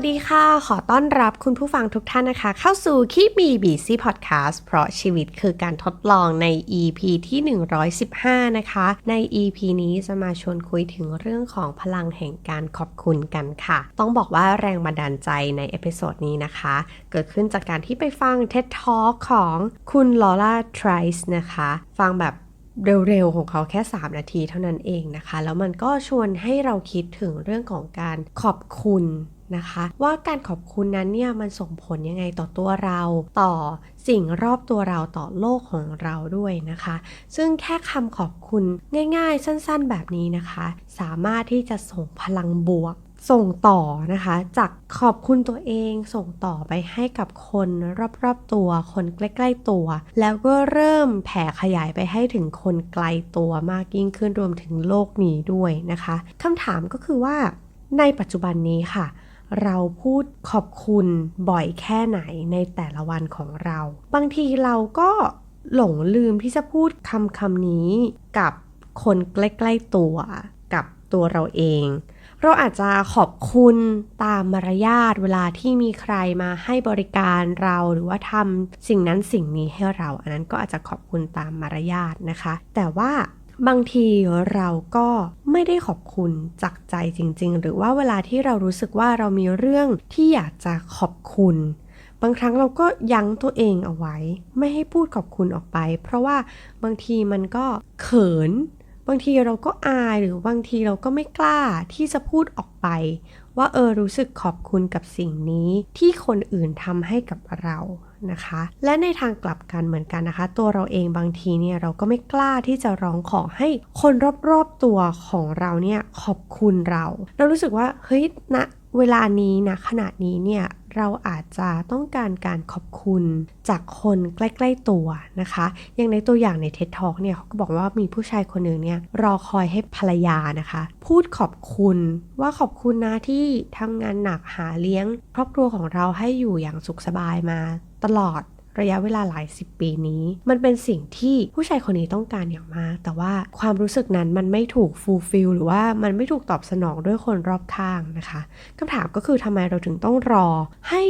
วัสดีค่ะ ขอต้อนรับคุณผู้ฟังทุกท่านนะคะ เข้าสู่คีบมีบีซีพอดแคสต์เพราะชีวิตคือการทดลองใน EP ที่ 115 นะคะ ใน EP นี้จะมาชวนคุยถึงเรื่องของพลังแห่งการขอบคุณกันค่ะ ต้องบอกว่าแรงบันดาลใจในเอพิโซดนี้นะคะ เกิดขึ้นจากการที่ไปฟัง TED Talk ของคุณลอร่าทริสนะคะ ฟังแบบเร็วๆ ของเขาแค่ 3 นาทีเท่านั้นเองนะคะ แล้วมันก็ชวนให้เราคิดถึงเรื่องของการขอบคุณ นะคะ ว่าการขอบคุณนั้นเนี่ยมันส่งผลยังไงต่อตัวเราต่อสิ่งรอบตัวเราต่อโลกของเราด้วยนะคะ ซึ่งแค่คำขอบคุณง่ายๆ สั้นๆแบบนี้นะคะ สามารถที่จะส่งพลังบวกส่งต่อนะคะ จากขอบคุณตัวเองส่งต่อไปให้กับคนรอบๆตัว คนใกล้ๆตัว แล้วก็เริ่มแผ่ขยายไปให้ถึงคนไกลตัวมากยิ่งขึ้นรวมถึงโลกนี้ด้วยนะคะคำถามก็คือว่าในปัจจุบันนี้ค่ะ เราพูดขอบคุณบ่อยแค่ไหนในแต่ละวันของเรา บางทีเราก็หลงลืมที่จะพูดคำคำนี้กับคนใกล้ ๆตัวกับตัวเราเอง เราอาจจะขอบคุณตามมารยาทเวลาที่มีใครมาให้บริการเราหรือว่าทำสิ่งนั้นสิ่งนี้ให้เรา อันนั้นก็อาจจะขอบคุณตามมารยาทนะคะ แต่ว่า บางทีเราก็ไม่ได้ขอบคุณจากใจจริง ๆ หรือว่าเวลาที่เรารู้สึกว่าเรามีเรื่องที่อยากจะขอบคุณ บางครั้งเราก็ยั้งตัวเองเอาไว้ ไม่ให้พูดขอบคุณออกไป เพราะว่าบางทีมันก็เขิน บางทีเราก็อายหรือบางทีเราก็ไม่กล้าที่จะพูดออกไป ว่าเออรู้สึกขอบคุณกับสิ่งนี้ที่คนอื่นทำให้กับเรา นะคะ และในทางกลับกันเหมือนกันนะคะ ตัวเราเองบางทีเนี่ยเราก็ไม่กล้าที่จะร้องขอให้คนรอบๆตัวของเราเนี่ยขอบคุณเรา เรารู้สึกว่าเฮ้ยณนะเวลานี้นะขณะนี้เนี่ยเราอาจจะต้องการการขอบคุณจากคนใกล้ๆตัวนะคะ อย่างในตัวอย่างใน TED Talk เนี่ยเขาก็บอกว่ามีผู้ชายคนหนึ่งเนี่ยรอคอยให้ภรรยานะคะ พูดขอบคุณว่าขอบคุณนะที่ทำงานหนักหาเลี้ยง ครอบครัวของเราให้อยู่อย่างสุขสบายมา ตลอดระยะเวลาหลายสิบปีนี้ มันเป็นสิ่งที่ผู้ชายคนนี้ต้องการอย่างมาก แต่ว่าความรู้สึกนั้นมันไม่ถูกฟูลฟิลหรือว่ามันไม่ถูกตอบสนองด้วยคนรอบข้างนะคะคำถามก็คือทำไมเราถึงต้องรอให้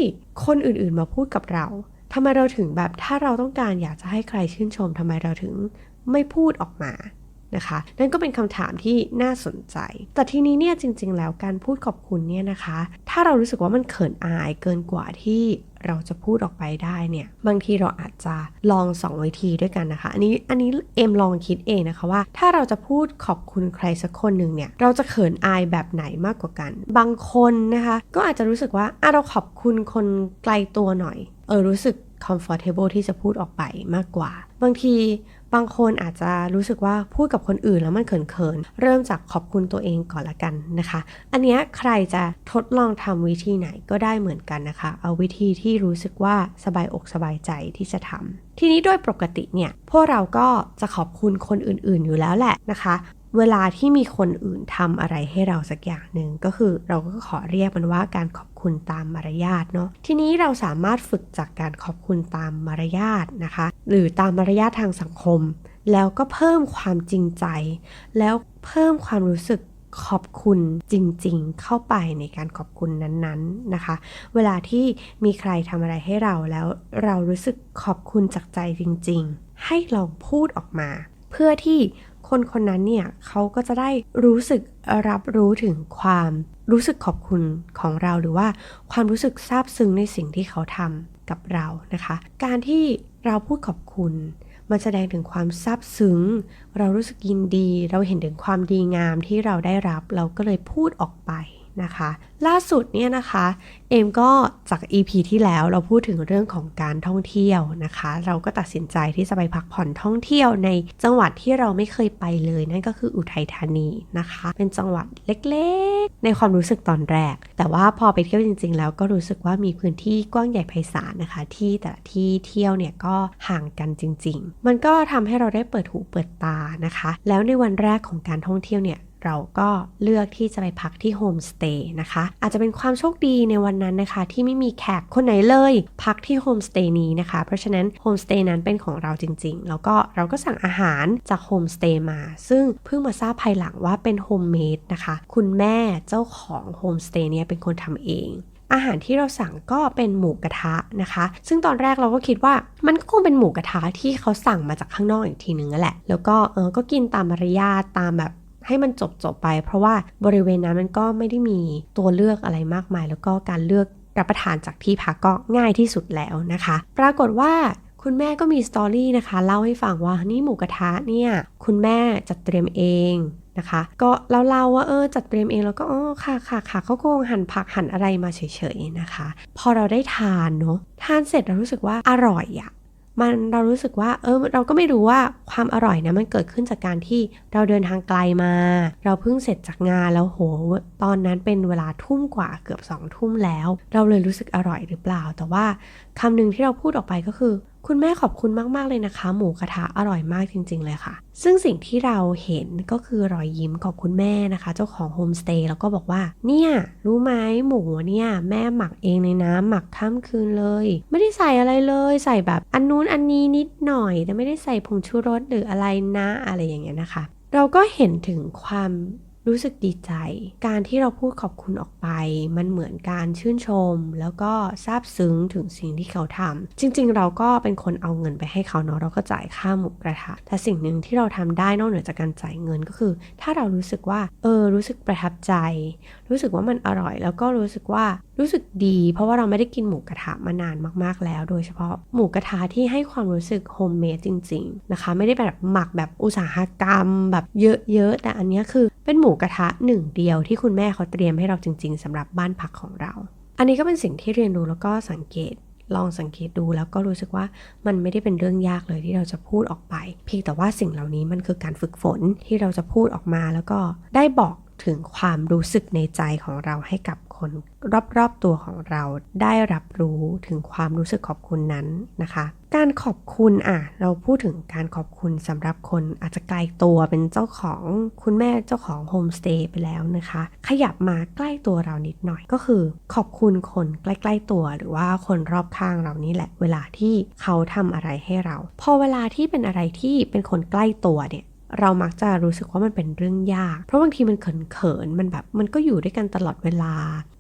คนอื่นๆมาพูดกับเราทำไมเราถึงแบบถ้าเราต้องการอยากจะให้ใครชื่นชมทำไมเราถึงไม่พูดออกมา นะคะ นั่นก็เป็นคำถามที่น่าสนใจ แต่ทีนี้เนี่ยจริง ๆ แล้วการพูดขอบคุณเนี่ยนะคะ ถ้าเรารู้สึกว่ามันเขินอายเกินกว่าที่เราจะพูดออกไปได้เนี่ยบางทีเราอาจจะลองสองวิธีด้วยกันนะคะอันนี้อันนี้เอ็มลองคิดเองนะคะว่า ถ้าเราจะพูดขอบคุณใครสักคนหนึ่งเนี่ยเราจะเขินอายแบบไหนมากกว่ากัน บางคนนะคะ ก็อาจจะรู้สึกว่าอะเราขอบคุณคนไกลตัวหน่อยเออรู้สึก comfortable ที่จะพูดออกไปมากกว่า บางที บางคนอาจจะรู้สึกว่าพูดกับคนอื่นแล้วมันเขินๆ เริ่มจากขอบคุณตัวเองก่อนละกันนะคะ อันนี้ใครจะทดลองทำวิธีไหนก็ได้เหมือนกันนะคะ เอาวิธีที่รู้สึกว่าสบายอกสบายใจที่จะทำทีนี้โดยปกติเนี่ยพวกเราก็จะขอบคุณคนอื่นๆอยู่แล้วแหละนะคะ เวลาที่มีคนอื่นทำอะไรให้เราสักอย่างหนึ่งก็คือเราก็ขอเรียกมันว่าการขอบคุณตามมารยาทเนาะทีนี้เราสามารถฝึกจากการขอบคุณตามมารยาทนะคะ หรือตามมารยาททางสังคม แล้วก็เพิ่มความจริงใจ แล้วเพิ่มความรู้สึกขอบคุณจริงๆ เข้าไปในการขอบคุณนั้นๆนะคะ เวลาที่มีใครทำอะไรให้เราแล้วเรารู้สึกขอบคุณจากใจจริง ๆ ให้ลองพูดออกมา เพื่อที่ คนคนนั้นเนี่ยเขาก็จะได้รู้สึกรับรู้ถึงความรู้สึกขอบคุณของเราหรือว่าความรู้สึกซาบซึ้งในสิ่งที่เขาทำกับเรานะคะ การที่เราพูดขอบคุณมันแสดงถึงความซาบซึ้ง เรารู้สึกยินดี เราเห็นถึงความดีงามที่เราได้รับ เราก็เลยพูดออกไป นะคะ ล่าสุดเนี่ยนะคะเอมก็จาก EP ที่แล้วเราพูดถึงเรื่องของการท่องเที่ยวนะคะ เราก็ตัดสินใจที่จะไปพักผ่อนท่องเที่ยวในจังหวัดที่เราไม่เคยไปเลยนั่นก็คืออุทัยธานีนะคะ เป็นจังหวัดเล็กๆ ในความรู้สึกตอนแรก แต่ว่าพอไปเที่ยวจริง ๆ แล้วก็รู้สึกว่ามีพื้นที่กว้างใหญ่ไพศาลนะคะ ที่แต่ละที่เที่ยวเนี่ยก็ห่างกันจริง ๆ มันก็ทำให้เราได้เปิดหูเปิดตานะคะ แล้วในวันแรกของการท่องเที่ยวเนี่ย เราก็เลือกที่จะไปพักที่โฮมสเตย์นะคะ อาจจะเป็นความโชคดีในวันนั้นนะคะ ที่ไม่มีแขกคนไหนเลย พักที่โฮมสเตย์นี้นะคะ เพราะฉะนั้นโฮมสเตย์นั้นเป็นของเราจริง ๆ แล้วก็เราก็สั่งอาหารจากโฮมสเตย์มา ซึ่งเพิ่งมาทราบภายหลังว่าเป็นโฮมเมดนะคะ คุณแม่เจ้าของโฮมสเตย์เนี่ยเป็นคนทำเองอาหารที่เราสั่งก็เป็นหมูกระทะนะคะ ซึ่งตอนแรกเราก็คิดว่ามันก็คงเป็นหมูกระทะที่เขาสั่งมาจากข้างนอกอีกทีนึงนั่นแหละ แล้วก็เออก็กินตามมารยาทตามแบบ ให้มันจบจบไป เพราะว่าบริเวณนั้นมันก็ไม่ได้มีตัวเลือกอะไรมากมาย แล้วก็การเลือกรับประทานจากที่พักก็ง่ายที่สุดแล้วนะคะ ปรากฏว่าคุณแม่ก็มีสตอรี่นะคะ เล่าให้ฟังว่านี่หมูกระทะเนี่ยคุณแม่จัดเตรียมเองนะคะ ก็เราเล่าว่าเออจัดเตรียมเองแล้วก็อ๋อค่ะค่ะค่ะเขาคงหั่นผักหั่นอะไรมาเฉยๆนะคะ พอเราได้ทานเนาะทานเสร็จเรารู้สึกว่าอร่อยอะ มันเรารู้สึกว่าเออเราก็ไม่รู้ว่าความอร่อยนะมันเกิดขึ้นจากการที่เราเดินทางไกลมา เราเพิ่งเสร็จจากงานแล้วโห ตอนนั้นเป็นเวลาทุ่มกว่าเกือบสองทุ่มแล้ว เราเลยรู้สึกอร่อยหรือเปล่า แต่ว่าคำหนึ่งที่เราพูดออกไปก็คือ คุณแม่ขอบคุณมาก ๆ เลยนะคะ หมูกระทะอร่อยมากจริง ๆ เลยค่ะ ซึ่งสิ่งที่เราเห็นก็คือรอยยิ้มของคุณแม่นะคะ เจ้าของโฮมสเตย์แล้วก็บอกว่า เนี่ยรู้ไหมหมูเนี่ยแม่หมักเองในน้ำหมักข้ามคืนเลย ไม่ได้ใส่อะไรเลยใส่แบบอันนู้นอันนี้นิดหน่อย แต่ไม่ได้ใส่ผงชูรสหรืออะไรนะอะไรอย่างเงี้ยนะคะ เราก็เห็นถึงความ รู้สึกดีใจ การที่เราพูดขอบคุณออกไป มันเหมือนการชื่นชม แล้วก็ซาบซึ้งถึงสิ่งที่เขาทำจริง ๆ เราก็เป็นคนเอาเงินไปให้เขาเนาะเราก็จ่ายค่าหมูกระทะแต่สิ่งหนึ่งที่เราทำได้นอกเหนือจากการจ่ายเงินก็คือ ถ้าเรารู้สึกว่า เออ รู้สึกประทับใจ รู้สึกว่ามันอร่อย แล้วก็รู้สึกว่า รู้สึกดี เพราะว่าเราไม่ได้กินหมูกระทะมานานมากๆแล้ว โดยเฉพาะหมูกระทะที่ให้ความรู้สึกโฮมเมดจริง ๆ นะคะ ไม่ได้แบบหมักแบบอุตสาหกรรม แบบเยอะๆ แต่อันนี้คือเป็นหมูกระทะหนึ่งเดียวที่คุณแม่เขาเตรียมให้เราจริง ๆสำหรับบ้านพักของเรา อันนี้ก็เป็นสิ่งที่เรียนรู้แล้วก็สังเกตลองสังเกตดูแล้วก็รู้สึกว่ามันไม่ได้เป็นเรื่องยากเลยที่เราจะพูดออกไป เพียงแต่ว่าสิ่งเหล่านี้มันคือการฝึกฝนที่เราจะพูดออกมาแล้วก็ได้บอกถึงความรู้สึกในใจของเราให้กับ คนรอบๆตัวของเราได้รับรู้ถึงความรู้สึกขอบคุณนั้นนะคะ การขอบคุณอะเราพูดถึงการขอบคุณสำหรับคนอาจจะไกลตัวเป็นเจ้าของคุณแม่เจ้าของโฮมสเตย์ไปแล้วนะคะ ขยับมาใกล้ตัวเรานิดหน่อยก็คือ ขอบคุณคนใกล้ ๆตัว หรือว่าคนรอบข้างเรานี่แหละ เวลาที่เขาทำอะไรให้เรา พอเวลาที่เป็นอะไรที่เป็นคนใกล้ตัวเนี่ย เรามักจะรู้สึกว่ามันเป็นเรื่องยาก เพราะบางทีมันเขินเขินมันแบบมันก็อยู่ด้วยกันตลอดเวลา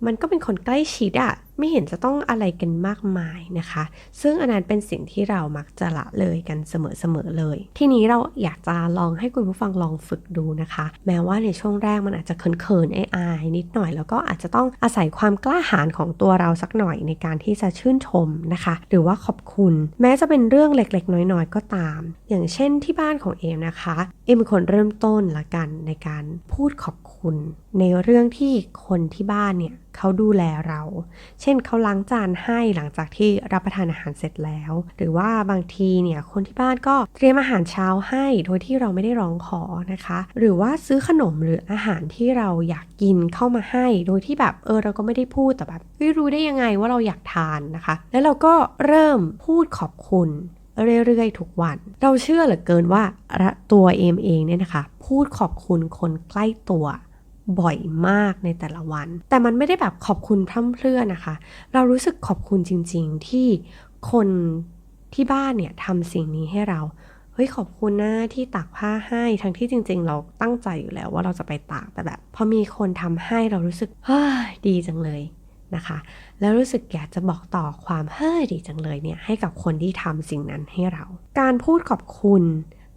มันก็เป็นคนใกล้ชิดอะ ไม่เห็นจะต้องอะไรกันมากมายนะคะ ซึ่งอันนั้นเป็นสิ่งที่เรามักจะละเลยกันเสมอๆเลย ทีนี้เราอยากจะลองให้คุณผู้ฟังลองฝึกดูนะคะ แม้ว่าในช่วงแรกมันอาจจะเขินๆอายๆนิดหน่อย แล้วก็อาจจะต้องอาศัยความกล้าหาญของตัวเราสักหน่อยในการที่จะชื่นชมนะคะ หรือว่าขอบคุณ แม้จะเป็นเรื่องเล็กๆ น้อยๆ ก็ตาม อย่างเช่นที่บ้านของเอมนะคะ เอมเป็นคนเริ่มต้นละกันในการพูดขอบ คุณในเรื่องที่คนที่บ้านเนี่ยเขาดูแลเรา เช่นเขาล้างจานให้หลังจากที่รับประทานอาหารเสร็จแล้ว หรือว่าบางทีเนี่ยคนที่บ้านก็เตรียมอาหารเช้าให้โดยที่เราไม่ได้ร้องขอนะคะ หรือว่าซื้อขนมหรืออาหารที่เราอยากกินเข้ามาให้ โดยที่แบบเออเราก็ไม่ได้พูดแต่แบบไม่รู้ได้ยังไงว่าเราอยากทานนะคะ แล้วเราก็เริ่มพูดขอบคุณเรื่อยๆทุกวัน เราเชื่อเหลือเกินว่าตัวเอมเองเนี่ยนะคะ พูดขอบคุณคนใกล้ตัว บ่อยมากในแต่ละวัน แต่มันไม่ได้แบบขอบคุณพร่ำเพรื่อนะคะ เรารู้สึกขอบคุณจริง ๆ ที่คนที่บ้านเนี่ยทำสิ่งนี้ให้เราเฮ้ยขอบคุณนะที่ตากผ้าให้ทั้งที่จริง ๆ เราตั้งใจอยู่แล้วว่าเราจะไปตากแต่แบบพอมีคนทำให้เรารู้สึกเฮ้ยดีจังเลยนะคะ แล้วรู้สึกอยากจะบอกต่อความเฮ้ยดีจังเลยเนี่ยให้กับคนที่ทำสิ่งนั้นให้เรา การพูดขอบคุณ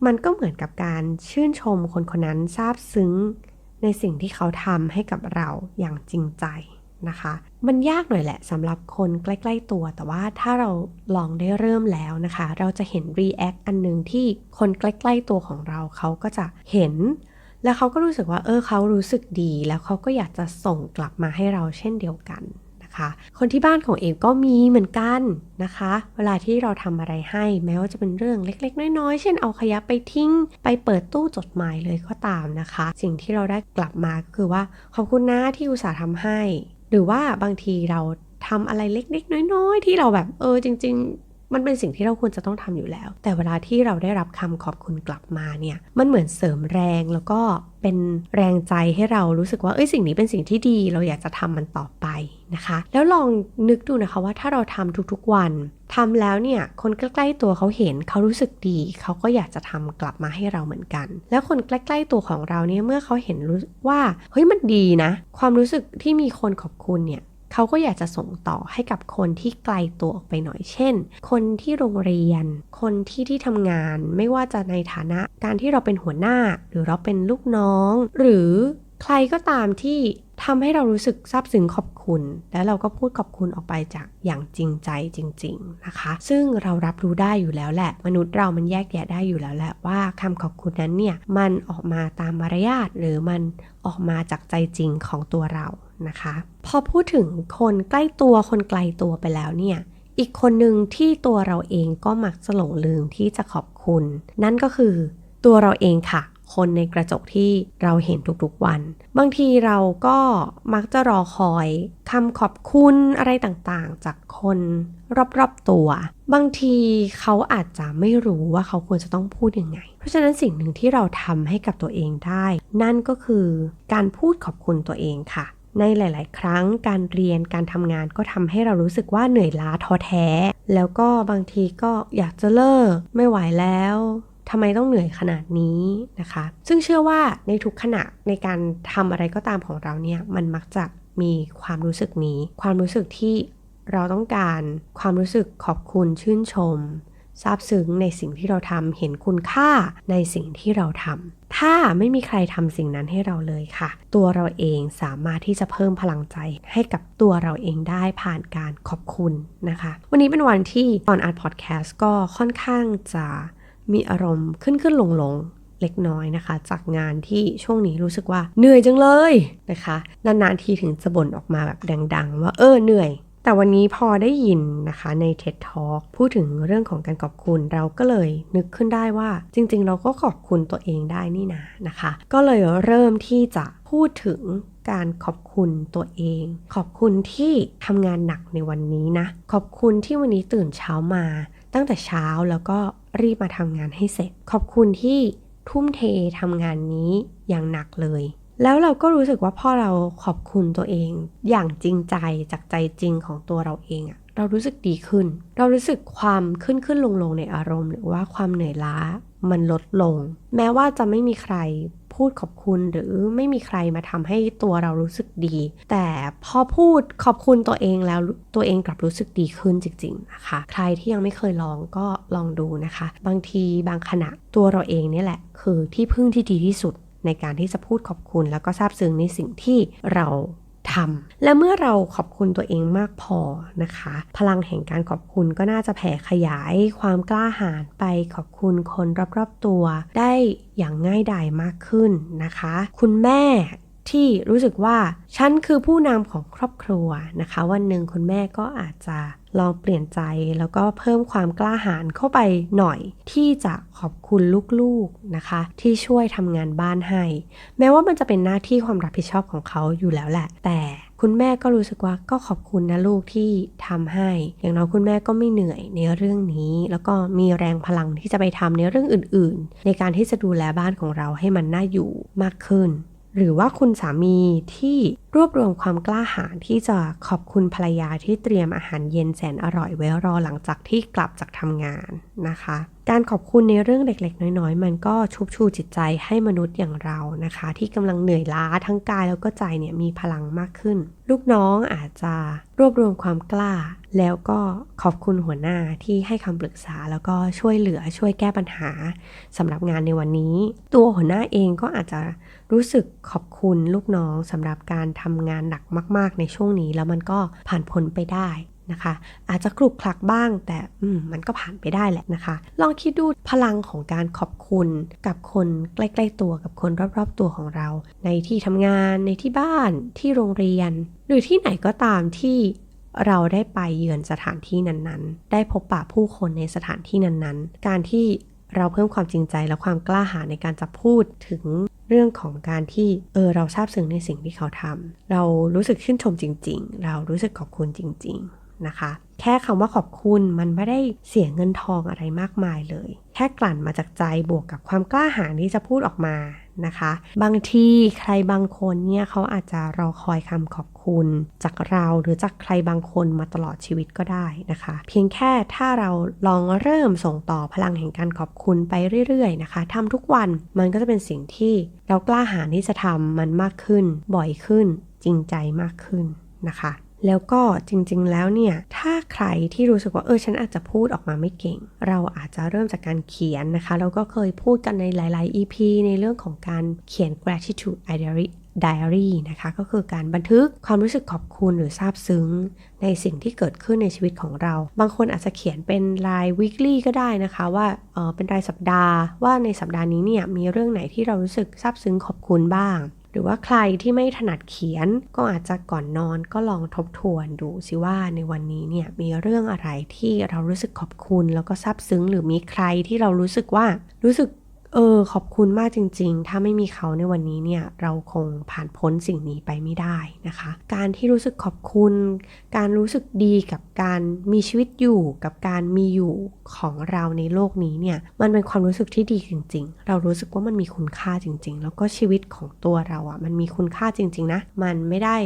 มันก็เหมือนกับการชื่นชมคนคนนั้นซาบซึ้ง ในสิ่งที่เขาทำให้กับเราอย่างจริงใจนะคะ มันยากหน่อยแหละสำหรับคนใกล้ ๆ ตัว แต่ว่าถ้าเราลองได้เริ่มแล้วนะคะ เราจะเห็นรีแอคอันหนึ่งที่คนใกล้ๆตัวของเราเขาก็จะเห็น แล้วเขาก็รู้สึกว่าเออเขารู้สึกดี แล้วเขาก็อยากจะส่งกลับมาให้เราเช่นเดียวกัน คะ คนที่บ้านของเอมก็มีเหมือนกันนะคะ เวลาที่เราทำอะไรให้แม้ว่าจะเป็นเรื่องเล็ก ๆ น้อยๆ เช่นเอาขยะไปทิ้ง ไปเปิดตู้จดหมายเลยก็ตามนะคะ สิ่งที่เราได้กลับมาก็คือว่าขอบคุณนะที่อุตส่าห์ทำให้ หรือว่าบางทีเราทำอะไรเล็กๆ น้อยๆ ที่เราแบบเออจริง ๆ มันเป็นสิ่งที่เราควรจะต้องทำอยู่แล้ว แต่เวลาที่เราได้รับคำขอบคุณกลับมาเนี่ย มันเหมือนเสริมแรงแล้วก็เป็นแรงใจให้เรารู้สึกว่าเอ้ยสิ่งนี้เป็นสิ่งที่ดี เราอยากจะทำมันต่อไปนะคะ แล้วลองนึกดูนะคะว่าถ้าเราทำทุกๆวันทำแล้วเนี่ยคนใกล้ๆตัวเขาเห็นเขารู้สึกดี เขาก็อยากจะทำกลับมาให้เราเหมือนกัน แล้วคนใกล้ๆตัวของเราเนี่ยเมื่อเขาเห็นรู้ว่าเฮ้ยมันดีนะ ความรู้สึกที่มีคนขอบคุณเนี่ย เขาก็อยากจะส่งต่อให้กับคนที่ไกลตัวออกไปหน่อยเช่น คนที่โรงเรียน คนที่ที่ทำงาน ไม่ว่าจะในฐานะการที่เราเป็นหัวหน้า หรือเราเป็นลูกน้อง หรือใครก็ตามที่ทำให้เรารู้สึกซาบซึ้งขอบคุณ แล้วเราก็พูดขอบคุณออกไปจากอย่างจริงใจจริง ๆนะคะ ซึ่งเรารับรู้ได้อยู่แล้วแหละ มนุษย์เรามันแยกแยะได้อยู่แล้วแหละว่าคำขอบคุณนั้นเนี่ยมันออกมาตามมารยาทหรือมันออกมาจากใจจริงของตัวเรา นะคะ พอพูดถึงคนใกล้ตัวคนไกลตัวไปแล้วเนี่ย อีกคนหนึ่งที่ตัวเราเองก็มักจะหลงลืมที่จะขอบคุณ นั่นก็คือตัวเราเองค่ะคนในกระจกที่เราเห็นทุกๆวัน บางทีเราก็มักจะรอคอยคำขอบคุณอะไรต่างๆ จากคนรอบๆตัว บางทีเขาอาจจะไม่รู้ว่าเขาควรจะต้องพูดยังไง เพราะฉะนั้นสิ่งหนึ่งที่เราทำให้กับตัวเองได้ นั่นก็คือการพูดขอบคุณตัวเองค่ะ ในหลาย ๆ ครั้งการเรียนการทำงานก็ทำให้เรารู้สึกว่าเหนื่อยล้าท้อแท้ แล้วก็บางทีก็อยากจะเลิกไม่ไหวแล้วทำไมต้องเหนื่อยขนาดนี้นะคะ ซึ่งเชื่อว่าในทุกขณะในการทำอะไรก็ตามของเราเนี่ยมันมักจะมีความรู้สึกนี้ ความรู้สึกที่เราต้องการความรู้สึกขอบคุณชื่นชม ซาบซึ้งในสิ่งที่เราทำเห็นคุณค่าในสิ่งที่เราทำถ้าไม่มีใครทำสิ่งนั้นให้เราเลยค่ะ ตัวเราเองสามารถที่จะเพิ่มพลังใจให้กับตัวเราเองได้ผ่านการขอบคุณนะคะ วันนี้เป็นวันที่ตอนอัดพอดแคสต์ก็ค่อนข้างจะมีอารมณ์ขึ้นขึ้นลงลงเล็กน้อยนะคะ จากงานที่ช่วงนี้รู้สึกว่าเหนื่อยจังเลยนะคะ นานๆทีถึงจะบ่นออกมาแบบดัง ๆ ว่าเออเหนื่อย แต่วันนี้พอได้ยินนะคะใน TED Talk พูดถึงเรื่องของการขอบคุณเราก็เลยนึกขึ้นได้ว่า จริง ๆ เราก็ขอบคุณตัวเองได้นี่นะนะคะ ก็เลยเริ่มที่จะพูดถึงการขอบคุณตัวเอง ขอบคุณที่ทำงานหนักในวันนี้นะ ขอบคุณที่วันนี้ตื่นเช้ามา ตั้งแต่เช้าแล้วก็รีบมาทำงานให้เสร็จ ขอบคุณที่ทุ่มเททำงานนี้อย่างหนักเลย แล้วเราก็รู้สึกว่าพอเราขอบคุณตัวเอง อย่างจริงใจจากใจจริงของตัวเราเองอะเรารู้สึกดีขึ้น เรารู้สึกความขึ้นขึ้นลงลงในอารมณ์ หรือว่าความเหนื่อยล้ามันลดลง แม้ว่าจะไม่มีใครพูดขอบคุณหรือไม่มีใครมาทำให้ตัวเรารู้สึกดี แต่พอพูดขอบคุณตัวเองแล้วตัวเองกลับรู้สึกดีขึ้นจริง ๆ นะคะ ใครที่ยังไม่เคยลองก็ลองดูนะคะ บางทีบางขณะตัวเราเองนี่แหละ คือที่พึ่งที่ดีที่สุด ในการที่จะพูดขอบคุณแล้วก็ซาบซึ้งในสิ่งที่เราทำและเมื่อเราขอบคุณตัวเองมากพอนะคะ พลังแห่งการขอบคุณก็น่าจะแผ่ขยายความกล้าหาญไปขอบคุณคนรอบๆตัว ได้อย่างง่ายดายมากขึ้นนะคะ คุณแม่ที่รู้สึกว่า ฉันคือผู้นำของครอบครัวนะคะ วันหนึ่งคุณแม่ก็อาจจะ ลองเปลี่ยนใจแล้วก็เพิ่มความกล้าหาญเข้าไปหน่อย ที่จะขอบคุณลูกๆนะคะ ที่ช่วยทำงานบ้านให้ แม้ว่ามันจะเป็นหน้าที่ความรับผิดชอบของเขาอยู่แล้วแหละ แต่คุณแม่ก็รู้สึกว่าก็ขอบคุณนะลูกที่ทำให้ อย่างน้อยคุณแม่ก็ไม่เหนื่อยในเรื่องนี้ แล้วก็มีแรงพลังที่จะไปทำในเรื่องอื่น ๆ ในการที่จะดูแลบ้านของเราให้มันน่าอยู่มากขึ้น หรือว่าคุณสามีที่รวบรวมความกล้าหาญที่จะขอบคุณภรรยาที่เตรียมอาหารเย็นแสนอร่อยไว้รอหลังจากที่กลับจากทำงานนะคะ การขอบคุณในเรื่องเล็กๆ น้อยๆ มันก็ชุบชูจิตใจให้มนุษย์อย่างเรานะคะ ที่กำลังเหนื่อยล้าทั้งกายแล้วก็ใจเนี่ยมีพลังมากขึ้น ลูกน้องอาจจะรวบรวมความกล้า แล้วก็ขอบคุณหัวหน้าที่ให้คำปรึกษาแล้วก็ช่วยเหลือช่วยแก้ปัญหาสำหรับงานในวันนี้ ตัวหัวหน้าเองก็อาจจะรู้สึกขอบคุณลูกน้องสำหรับการทำงานหนักมาก ๆ ในช่วงนี้ แล้วมันก็ผ่านพ้นไปได้ นะคะ อาจจะกรุกคลักบ้าง แต่มันก็ผ่านไปได้แหละนะคะ ลองคิดดูพลังของการขอบคุณกับคนใกล้ ๆ ตัวกับคนรอบ ๆ ตัวของเรา ในที่ทำงานในที่บ้านที่โรงเรียน หรือที่ไหนก็ตามที่เราได้ไปเยือนสถานที่นั้นๆ ได้พบปะผู้คนในสถานที่นั้นๆ การที่เราเพิ่มความจริงใจและความกล้าหาญในการจะพูดถึงเรื่องของการที่เออเราซาบซึ้งในสิ่งที่เขาทำเรารู้สึกชื่นชมจริง ๆ เรารู้สึกขอบคุณจริง ๆ นะคะ แค่คำว่าขอบคุณมันไม่ได้เสียเงินทองอะไรมากมายเลย แค่กลั่นมาจากใจบวกกับความกล้าหาญที่จะพูดออกมานะคะ บางทีใครบางคนเนี่ยเขาอาจจะรอคอยคำขอบคุณจากเราหรือจากใครบางคนมาตลอดชีวิตก็ได้นะคะ เพียงแค่ถ้าเราลองเริ่มส่งต่อพลังแห่งการขอบคุณไปเรื่อยๆนะคะทำทุกวันมันก็จะเป็นสิ่งที่เรากล้าหาญที่จะทำมันมากขึ้น บ่อยขึ้น จริงใจมากขึ้นนะคะ แล้วก็จริงๆ แล้วเนี่ย ถ้าใครที่รู้สึกว่าเออฉันอาจจะพูดออกมาไม่เก่ง เราอาจจะเริ่มจากการเขียนนะคะ เราก็เคยพูดกันในหลาย ๆ EP ในเรื่องของการเขียน gratitude diary diary นะคะ ก็คือการบันทึกความรู้สึกขอบคุณหรือซาบซึ้ง ในสิ่งที่เกิดขึ้นในชีวิตของเรา บางคนอาจจะเขียนเป็นราย weekly ก็ได้นะคะว่าเออเป็นรายสัปดาห์ ว่าในสัปดาห์นี้เนี่ยมีเรื่องไหนที่เรารู้สึกซาบซึ้งขอบคุณบ้าง หรือว่าใครที่ไม่ถนัดเขียนก็อาจจะก่อนนอนก็ลองทบทวนดูสิว่าในวันนี้เนี่ยมีเรื่องอะไรที่เรารู้สึกขอบคุณ แล้วก็ซาบซึ้งหรือมีใครที่เรารู้สึกว่ารู้สึก เออ ขอบคุณมากจริง ๆ ถ้าไม่มีเขาในวันนี้เนี่ย เราคงผ่านพ้นสิ่งนี้ไปไม่ได้นะคะ การที่รู้สึกขอบคุณ การรู้สึกดีกับการมีชีวิตอยู่กับการมีอยู่ของเราในโลกนี้เนี่ย มันเป็นความรู้สึกที่ดีจริง ๆ เรารู้สึกว่ามันมีคุณค่าจริง ๆ แล้วก็ชีวิตของตัวเราอะ่ะ มันมีคุณค่าจริง ๆ นะ มันไม่ได้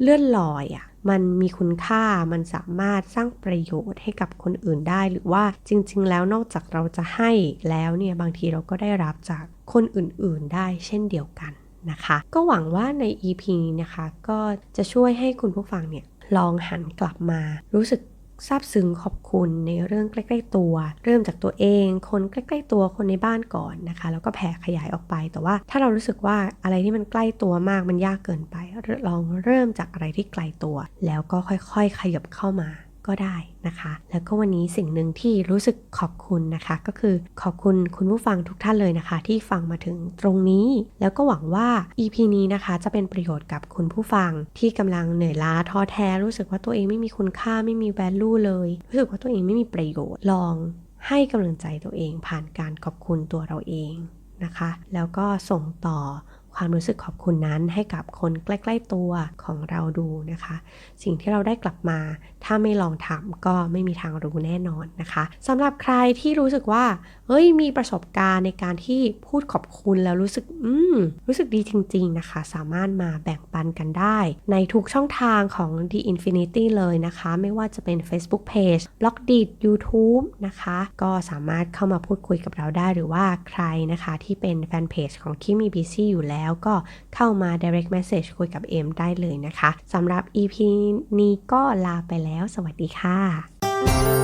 เลื่อนลอยอะ่ะ มันมีคุณค่ามันสามารถสร้างประโยชน์ให้กับคนอื่นได้ หรือว่าจริง ๆ แล้วนอกจากเราจะให้แล้วเนี่ยบางทีเราก็ได้รับจากคนอื่นๆได้เช่นเดียวกันนะคะ ก็หวังว่าใน EP นี้นะคะ ก็จะช่วยให้คุณผู้ฟังเนี่ยลองหันกลับมารู้สึก ซาบซึ้งขอบคุณในเรื่องใกล้ ๆ ตัว เริ่มจากตัวเอง คนใกล้ ๆ ตัวคนในบ้านก่อนนะคะ แล้วก็แผ่ขยายออกไป แต่ว่าถ้าเรารู้สึกว่าอะไรที่มันใกล้ตัวมากมันยากเกินไป ลองเริ่มจากอะไรที่ไกลตัว แล้วก็ค่อย ๆ ขยับเข้ามา ก็ได้นะคะ แล้วก็วันนี้สิ่งหนึ่งที่รู้สึกขอบคุณนะคะ ก็คือขอบคุณคุณผู้ฟังทุกท่านเลยนะคะ ที่ฟังมาถึงตรงนี้ แล้วก็หวังว่า EP นี้นะคะจะเป็นประโยชน์กับคุณผู้ฟังที่กำลังเหนื่อยล้าท้อแท้รู้สึกว่าตัวเองไม่มีคุณค่าไม่มี value เลย รู้สึกว่าตัวเองไม่มีประโยชน์ลองให้กำลังใจตัวเองผ่านการขอบคุณตัวเราเองนะคะ แล้วก็ส่งต่อ ความรู้สึกขอบคุณนั้นให้กับคนใกล้ ๆ ตัวของเราดูนะคะ สิ่งที่เราได้กลับมา ถ้าไม่ลองทำก็ไม่มีทางรู้แน่นอนนะคะสำหรับใครที่รู้สึกว่า เฮ้ยมีประสบการณ์ในการที่พูดขอบคุณแล้วรู้สึก อืม รู้สึกดีจริง ๆ นะคะ สามารถมาแบ่งปันกันได้ ในทุกช่องทางของ The Infinity เลยนะคะ ไม่ว่าจะเป็น Facebook Page b l o g d i t YouTube นะคะ ก็สามารถเข้ามาพูดคุยกับเราได้หรือว่าใครนะคะที่เป็นแฟนเพจของคิมีบีซีอยู่แล้วก็เข้ามา direct message คุยกับเอมได้เลยนะคะสำหรับ EP นี้ก็ลาไปแล้ว สวัสดีค่ะ